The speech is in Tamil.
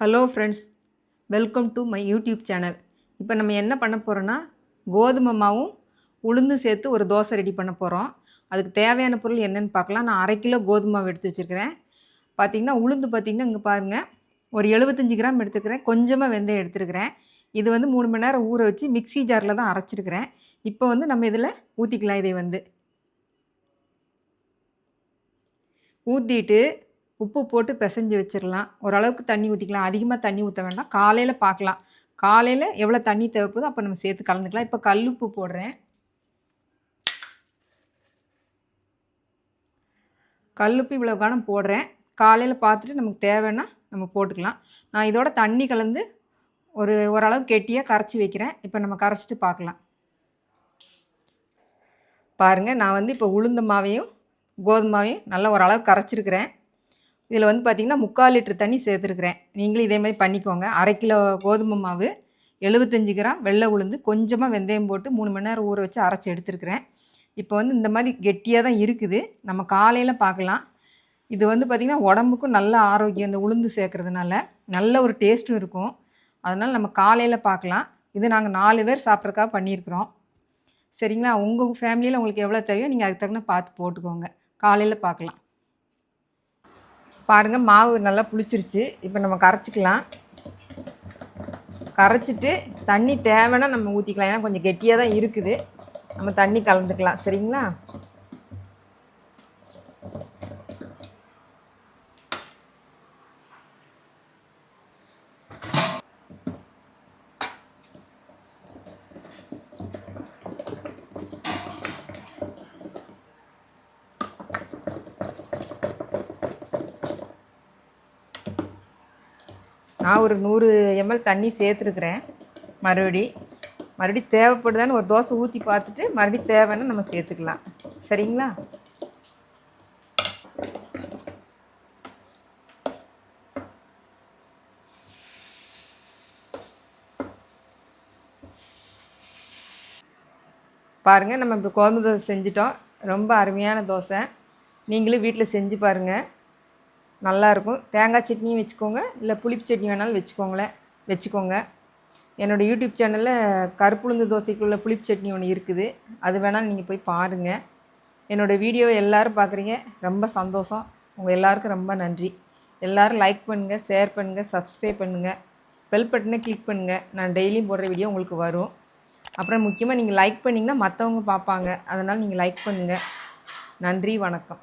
Hello friends welcome to my YouTube channel இப்போ நம்ம என்ன பண்ண போகிறோன்னா கோதுமை மாவும் உளுந்து சேர்த்து ஒரு தோசை ரெடி பண்ண போகிறோம் அதுக்கு தேவையான பொருள் என்னென்னு பார்க்கலாம். நான் அரை கிலோ கோதுமை மாவு எடுத்து வச்சுருக்கிறேன். பார்த்திங்கன்னா உளுந்து பார்த்திங்கன்னா இங்கே பாருங்கள் ஒரு எழுபத்தஞ்சி கிராம் எடுத்துக்கிறேன். கொஞ்சமாக வெந்தயம் எடுத்துருக்கிறேன். இது வந்து மூணு மணி நேரம் ஊற வச்சு மிக்ஸி ஜாரில் தான் அரைச்சிருக்கிறேன். இப்போ வந்து நம்ம இதில் ஊற்றிக்கலாம் இதை வந்து ஊற்றிட்டு உப்பு போட்டு பிசைஞ்சு வச்சிடலாம் ஓரளவுக்கு தண்ணி ஊற்றிக்கலாம் அதிகமாக தண்ணி ஊற்ற வேண்டாம். காலையில் பார்க்கலாம் காலையில் எவ்வளோ தண்ணி தேவைப்படுதோ அப்போ நம்ம சேர்த்து கலந்துக்கலாம். இப்போ கல்லுப்பு போடுறேன். கல்லுப்பு இவ்வளோ கணம் போடுறேன். காலையில் பார்த்துட்டு நமக்கு தேவைன்னா நம்ம போட்டுக்கலாம். நான் இதோட தண்ணி கலந்து ஒரு ஓரளவு கெட்டியாக கரைச்சி வைக்கிறேன். இப்போ நம்ம கரைச்சிட்டு பார்க்கலாம். பாருங்கள் நான் வந்து இப்போ உளுந்த மாவையும் கோதுமாவையும் நல்லா ஓரளவு கரைச்சிருக்கிறேன். இதில் வந்து பார்த்திங்கன்னா முக்கால் லிட்டர் தண்ணி சேர்த்துருக்குறேன். நீங்களும் இதே மாதிரி பண்ணிக்கோங்க. அரை கிலோ கோதுமை மாவு எழுபத்தஞ்சி கிராம் வெள்ளை உளுந்து கொஞ்சமாக வெந்தயம் போட்டு மூணு மணி நேரம் ஊற வச்சு அரைச்சி எடுத்துருக்குறேன். இப்போ வந்து இந்த மாதிரி கெட்டியாக தான் இருக்குது. நம்ம காலையில் பார்க்கலாம். இது வந்து பார்த்திங்கன்னா உடம்புக்கும் நல்ல ஆரோக்கியம். இந்த உளுந்து சேர்க்குறதுனால நல்ல ஒரு டேஸ்ட்டும் இருக்கும். அதனால் நம்ம காலையில் பார்க்கலாம். இது நாங்கள் நாலு பேர் சாப்பிட்றதுக்காக பண்ணியிருக்கிறோம். சரிங்களா? உங்கள் ஃபேமிலியில் உங்களுக்கு எவ்வளோ தேவையோ நீங்கள் அதுக்கு தகுந்த பார்த்து போட்டுக்கோங்க. காலையில் பார்க்கலாம். பாருங்கள் மாவு நல்லா புளிச்சிருச்சு. இப்போ நம்ம கரைச்சிக்கலாம். கரைச்சிட்டு தண்ணி தேவைன்னா நம்ம ஊற்றிக்கலாம் ஏன்னா கொஞ்சம் கெட்டியாக தான் இருக்குது. நம்ம தண்ணி கலந்துக்கலாம். சரிங்களா? நான் ஒரு நூறு எம்எல் தண்ணி சேர்த்துருக்குறேன். மறுபடி மறுபடி தேவைப்படுதான்னு ஒரு தோசை ஊற்றி பார்த்துட்டு மறுபடி தேவைன்னு நம்ம சேர்த்துக்கலாம். சரிங்களா? பாருங்கள் நம்ம இப்போ கோதுமை தோசை செஞ்சிட்டோம். ரொம்ப அருமையான தோசை. நீங்களும் வீட்டில் செஞ்சு பாருங்கள் நல்லாயிருக்கும். தேங்காய் சட்னியும் வச்சுக்கோங்க. இல்லை புளிப்பு சட்னி வேணாலும் வச்சுக்கோங்களேன் வச்சுக்கோங்க. என்னோடய யூடியூப் சேனலில் கருப்புளுந்து தோசைக்குள்ள புளிப்பு சட்னி ஒன்று இருக்குது. அது வேணாலும் நீங்கள் போய் பாருங்கள் என்னோடய வீடியோ எல்லோரும் பார்க்குறீங்க ரொம்ப சந்தோஷம். உங்கள் எல்லாருக்கும் ரொம்ப நன்றி. எல்லோரும் லைக் பண்ணுங்கள் ஷேர் பண்ணுங்கள் சப்ஸ்கிரைப் பண்ணுங்கள் பெல் பட்டனை கிளிக் பண்ணுங்கள் நான் டெய்லியும் போடுற வீடியோ உங்களுக்கு வரும். அப்புறம் முக்கியமாக நீங்கள் லைக் பண்ணிங்கன்னா மற்றவங்க பார்ப்பாங்க. அதனால் நீங்கள் லைக் பண்ணுங்கள் நன்றி வணக்கம்.